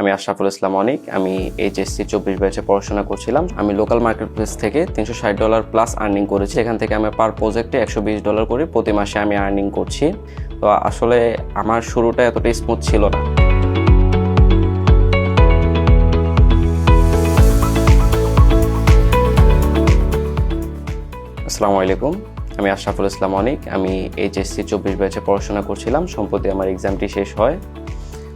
আমি আশরাফুল ইসলাম অনিক, আমি এইচএসসি চব্বিশ ব্যাচে পড়াশোনা করছিলাম। আমি লোকাল মার্কেট প্লেস থেকে তিনশো ষাট ডলার প্লাস আর্নিং করেছি। এখান থেকে আমি পার প্রজেক্টে একশো বিশ ডলার করে প্রতি মাসে আমি আর্নিং করছি। তো আসলে আমার শুরুটা এতটা স্মুথ ছিল না। আসসালামু আলাইকুম। আমি আশরাফুল ইসলাম অনিক, আমি এইচএসসি চব্বিশ ব্যাচে পড়াশোনা করছিলাম। সম্প্রতি আমার এক্সামটি শেষ হয়।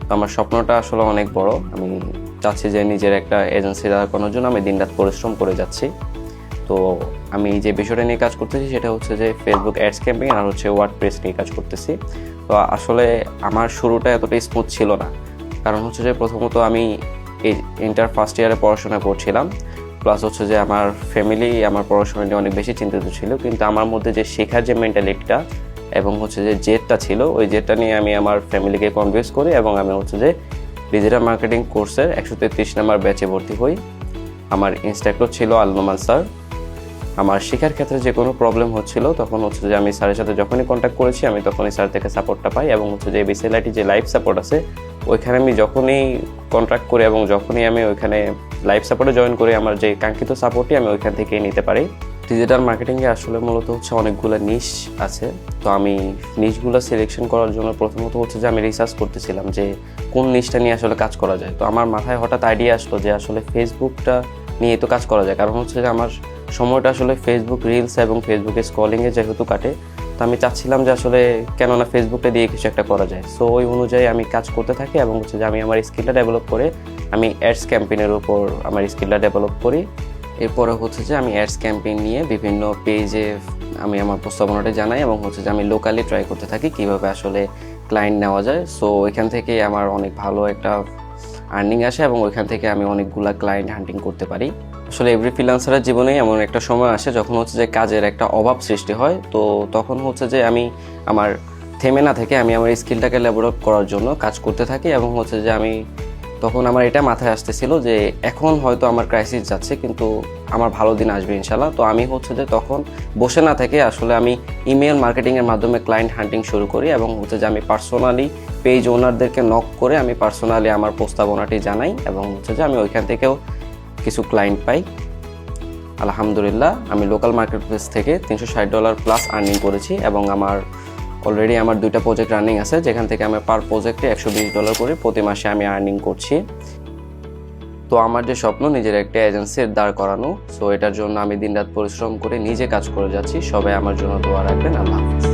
আমার স্বপ্নটা আসলে অনেক বড়। আমি চাচ্ছি যে নিজের একটা এজেন্সি দাঁড় করানোর জন্য আমি দিনরাত পরিশ্রম করে যাচ্ছি। তো আমি যে বিষয়টা নিয়ে কাজ করতেছি সেটা হচ্ছে যে ফেসবুক অ্যাডস ক্যাম্পিং আর হচ্ছে ওয়ার্ড প্রেস নিয়ে কাজ করতেছি। তো আসলে আমার শুরুটা এতটা স্মুথ ছিল না। কারণ হচ্ছে যে প্রথমত আমি এই ইন্টার ফার্স্ট ইয়ারে পড়াশোনা করছিলাম। প্লাস হচ্ছে যে আমার ফ্যামিলি আমার পড়াশোনা নিয়ে অনেক বেশি চিন্তিত ছিল। কিন্তু আমার মধ্যে যে শেখার যে মেন্টালিটিটা এবং হচ্ছে যে জেদটা ছিল, ওই জেদটা নিয়ে আমি আমার ফ্যামিলিকে কনভিন্স করি এবং আমি হচ্ছে যে ডিজিটাল মার্কেটিং কোর্সের একশো তেত্রিশ নাম্বার ব্যাচে ভর্তি হই। আমার ইনস্ট্রাক্টর ছিল আলনুমান স্যার। আমার শেখার ক্ষেত্রে যে কোনো প্রবলেম হচ্ছিল, তখন হচ্ছে যে আমি স্যারের সাথে যখনই কন্ট্যাক্ট করেছি, আমি তখনই স্যার থেকে সাপোর্টটা পাই এবং হচ্ছে যে বিসিএলআইটি যে লাইভ সাপোর্ট আছে, ওইখানে আমি যখনই কন্ট্রাক্ট করি এবং যখনই আমি ওইখানে লাইভ সাপোর্টে জয়েন করি, আমার যে কাঙ্ক্ষিত সাপোর্টটি আমি ওইখান থেকেই নিতে পারি। ডিজিটাল মার্কেটিংয়ে আসলে মূলত হচ্ছে অনেকগুলো নিশ আছে। তো আমি নিশগুলো সিলেকশন করার জন্য প্রথমত হচ্ছে যে আমি রিসার্চ করতেছিলাম যে কোন নিশটা নিয়ে আসলে কাজ করা যায়। তো আমার মাথায় হঠাৎ আইডিয়া আসলো যে আসলে ফেসবুকটা নিয়ে তো কাজ করা যায়। কারণ হচ্ছে যে আমার সময়টা আসলে ফেসবুক রিলস এবং ফেসবুকে স্ক্রলিংয়ে যেহেতু কাটে, তো আমি চাচ্ছিলাম যে আসলে কেননা ফেসবুকটা দিয়ে কিছু একটা করা যায়। সো ওই অনুযায়ী আমি কাজ করতে থাকি এবং হচ্ছে যে আমি আমার স্কিলটা ডেভেলপ করে আমি অ্যাডস ক্যাম্পেইনের উপর আমার স্কিলটা ডেভেলপ করি। এরপরে হচ্ছে যে আমি অ্যাডস ক্যাম্পেইন নিয়ে বিভিন্ন পেজে আমি আমার প্রস্তাবনাটা জানাই এবং হচ্ছে যে আমি লোকালি ট্রাই করতে থাকি কীভাবে আসলে ক্লায়েন্ট নেওয়া যায়। সো ওইখান থেকে আমার অনেক ভালো একটা আর্নিং আসে এবং ওইখান থেকে আমি অনেকগুলা ক্লায়েন্ট হান্টিং করতে পারি। আসলে এভরি ফ্রিলান্সারের জীবনেই এমন একটা সময় আসে যখন হচ্ছে যে কাজের একটা অভাব সৃষ্টি হয়। তো তখন হচ্ছে যে আমি আমার থেমে না থেকে আমি আমার স্কিলটাকে ডেভেলপ করার জন্য কাজ করতে থাকি এবং হচ্ছে যে আমি তখন আমার এটা মাথায় আসতেছিল যে এখন হয়তো আমার ক্রাইসিস যাচ্ছে, কিন্তু আমার ভালো দিন আসবে ইনশাল্লাহ। তো আমি হচ্ছে যে তখন বসে না থেকে আসলে আমি ইমেল মার্কেটিংয়ের মাধ্যমে ক্লায়েন্ট হান্টিং শুরু করি এবং হচ্ছে যে আমি পার্সোনালি পেজ ওনারদেরকে নক করে আমি পার্সোনালি আমার প্রস্তাবনাটি জানাই এবং হচ্ছে যে আমি ওইখান থেকেও কিছু ক্লায়েন্ট পাই। আলহামদুলিল্লাহ, আমি লোকাল মার্কেট প্লেস থেকে তিনশো ষাট ডলার প্লাস আর্নিং করেছি এবং আমার অলরেডি আমার দুইটা প্রজেক্ট রানিং আছে, যেখান থেকে আমি পার প্রজেক্টে একশো বিশ ডলার করে প্রতি মাসে আমি আর্নিং করছি। তো আমার যে স্বপ্ন, নিজের একটা এজেন্সির দাঁড় করানো সো এটার জন্য আমি দিনরাত পরিশ্রম করে নিজে কাজ করে যাচ্ছি। সবাই আমার জন্য দোয়া রাখবেন, আল্লাহ হাফিজ।